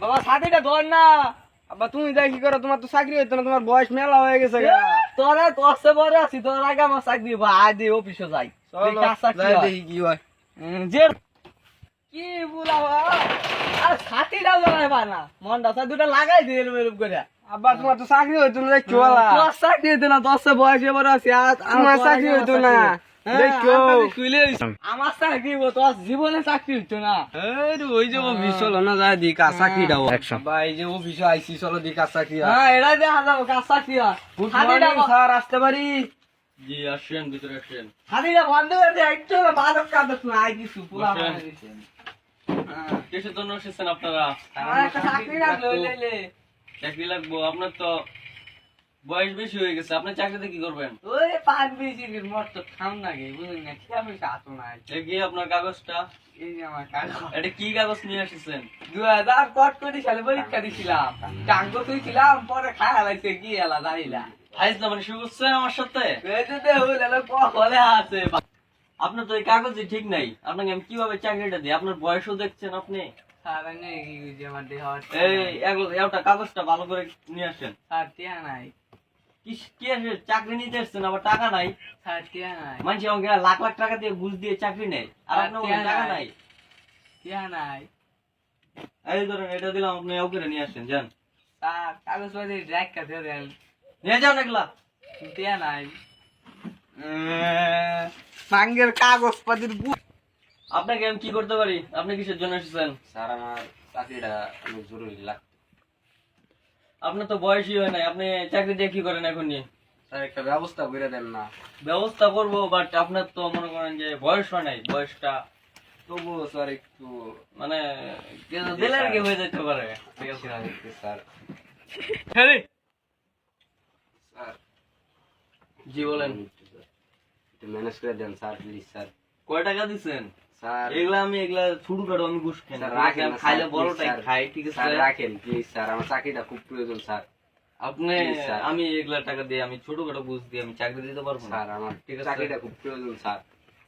বাবা সাথীটা ধর না। তুমি যাই কি করো? তোমার তো চাকরি হইতো না তোমার বয়স মেলা হয়ে গেছে তোরা বড় আছি তোর আগে আমার চাকরি অফিসে যাই। দেখি কি হয়। যে কি বুলাবা আর সাথীটা না মনটা তো দুটা লাগাই দিয়ে এরম এরম করে। আব্বা তোমার তো চাকরি হইতো না তোর চাকরি হইতো না দশে বয়সে বড় আছি আর তোমার চাকরি হইতো না। আমার চাকরি তোর জীবনে চাকরি হইতো না। ওই যে অফিস চলো না যায় দি কাজ চাকরিটা আব্বা এই যে অফিসে আইছি চলো দি কাজ চাকরি হ্যাঁ। এটাই দেখা যাব কাজ চাকরি হয়। স্যার আসতে পারি? জি আসেন ভিতরে আসেন সাথীটা বন্ধ করে দিয়ে একটু বাদক কাদক না আই কিছু পুরা বসেন। বানাই দিছে। কিসের জন্য এসেছেন আপনারা? চাকরি লাগল চাকরি লাগবো আপনার তো বয়স বেশি হয়ে গেছে আপনি চাকরিতে কি করবেন? ওই পাঁচ বেশি মত তো খাম না গে বুঝলি না কি আমি কাটো নাই দেখি আপনার কাগজটা? এই যে আমার কাজ এটা কি কাগজ নিয়ে এসেছেন দু হাজার কট সালে পরীক্ষা দিছিলাম টাঙ্গ তুই ছিলাম পরে হালাইছে কি এলা দাঁড়িলা মানে শুরু করছেন আমার সাথে? আছে। আপনার তো এই কাগজই ঠিক নাই আপনাকে আমি কীভাবে চাকরিটা দিই? আপনার বয়সও দেখছেন আপনি? আমার দেহ এই একটা কাগজটা ভালো করে নিয়ে আসেন। সার টিয়া নাই। আসে চাকরি নিতে এসছেন আবার টাকা নাই? মানুষ আমাকে লাখ লাখ টাকা দিয়ে ঘুষ দিয়ে চাকরি নেয় আর আপনার টাকা নাই? নাই? এই ধরেন এটা দিলাম আপনি ওকে নিয়ে আসেন যান। কাগজ পাতি কাছে দেন। নিয়ে যান এগুলা। টিয়া নাই? সাঙ্গের কাগজ পাতির আপনাকে আমি কি করতে পারি? আপনি কিসের জন্য এসেছেন? স্যার আমার চাকরিটা অনেক জরুরি লাগতো আপনার তো বয়সই হয় নাই আপনি চাকরি দিয়ে কি করেন এখন নিয়ে? স্যার একটা ব্যবস্থা করে দেন না। ব্যবস্থা করব বাট আপনার তো মনে করেন যে বয়স হয় নাই বয়সটা তবুও স্যার একটু মানে দিলে আর কি হয়ে যেতে পারে। ঠিক আছে স্যার স্যার। হ্যাঁ জি বলেন। ম্যানেজ করে দেন স্যার প্লিজ স্যার। কয় টাকা স্যার এগুলা আমি এগুলা ছোট খাটো আমি ঘুষ খাই না। রাখেন খাইলে বড়টাই খাই ঠিক আছে? স্যার রাখেন প্লিজ স্যার আমার চাকরিটা খুব প্রয়োজন স্যার। আপনি আমি এগুলা টাকা দিয়ে আমি ছোট ঘুষ দিয়ে আমি চাকরি দিতে পারব স্যার আমার ঠিক আছে, চাকরিটা খুব প্রয়োজন স্যার।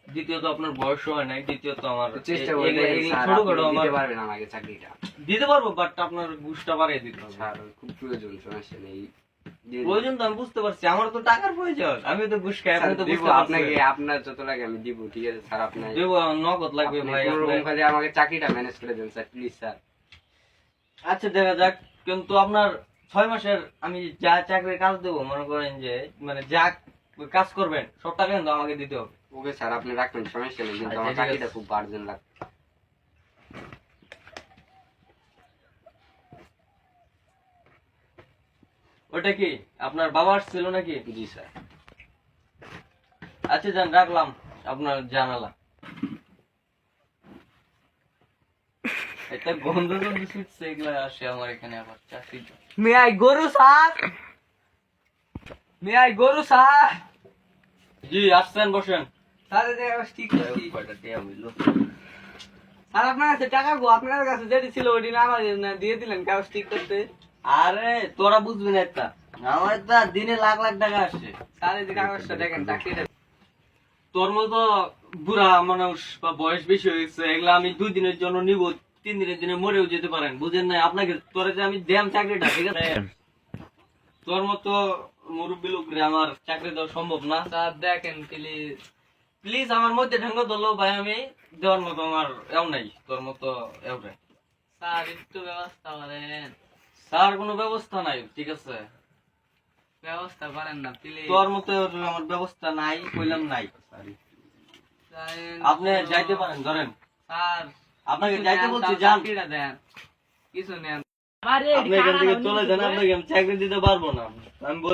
দ্বিতীয়ত আপনার বয়স হয় নাই দ্বিতীয়ত আমার চেষ্টা ছোট খাটো আমার দিতে পারবেন আমাকে চাকরিটা। দিতে পারব বাট আপনার ঘুষটা বাড়িয়ে দিতে হবে। স্যার খুব প্রয়োজন সমস্যা নেই। প্রয়োজন তো আমি বুঝতে পারছি। আমার তো টাকার প্রয়োজন। আমি তো ঘুষ খাই আপনি তো বুঝতে আপনাকে আপনার যত লাগে আমি দিব ঠিক আছে স্যার আপনার দেবো নগদ লাগবে ভাই আপনি- খালি আমাকে চাকরিটা ম্যানেজ করে দেন স্যার প্লিজ স্যার। আচ্ছা দেখা যাক কিন্তু আপনার ছয় মাসের আমি যা চাকরির কাজ দেবো মনে করেন যে মানে যা কাজ করবেন সব টাকা কিন্তু আমাকে দিতে হবে। ওকে স্যার আপনি রাখবেন সমস্যা নেই কিন্তু আচ্ছা, আমার চাকরিটা খুব আর্জেন্ট লাগবে ওটা কি? আপনার বাবা ছিল নাকি? জি স্যার। আচ্ছা যান রাখলাম আপনার জানালা। একটা গন্ধ গন্ধ ছুটছে এগুলা আসে আমার এখানে আবার চাকরি মে আই গরু সার মে আই গরু সার জি আসছেন বসেন। স্যার এই যে ঠিক করছি? কয়টা দেয়া হইল আর আপনার কাছে টাকা গো আপনার কাছে যেটি ছিল ওটি না আমার না দিয়ে দিলেন কাগজ ঠিক করতে। আরে তোরা বুঝবি না একটা। আমার তো দিনে লাখ লাখ টাকা আসে যে কাগজটা দেখেন চাকরিটা তোর মতো বুড়া মানুষ বা বয়স বেশি হয়েছে এগুলা আমি দুই দিনের জন্য নিব তিন দিনের জন্য মরেও যেতে পারেন বুঝেন না আপনাকে তোর যে আমি দেম চাকরিটা ঠিক আছে? তোর মতো মুরব্বী লোক আমার চাকরি দেওয়া সম্ভব না। স্যার দেখেন প্লিজ প্লিজ আমার মধ্যে ঢঙ্গ ধরলো ভাই আমি দেওয়ার মতো আমার এও নাই তোর মতো এও নাই। স্যার একটু ব্যবস্থা করেন। স্যার কোনো ব্যবস্থা নাই ঠিক আছে? ব্যবস্থা করেন না প্লিজ তোর মতো আমার ব্যবস্থা নাই কইলাম নাই। আপনি যাইতে পারেন ধরেন। স্যার আপনাকে যাইতে বলছি যান। দেন। কিছু নেন। আপনি এখান থেকে চলে যান আপনাকে আমি চাকরি দিতে পারব না। আমি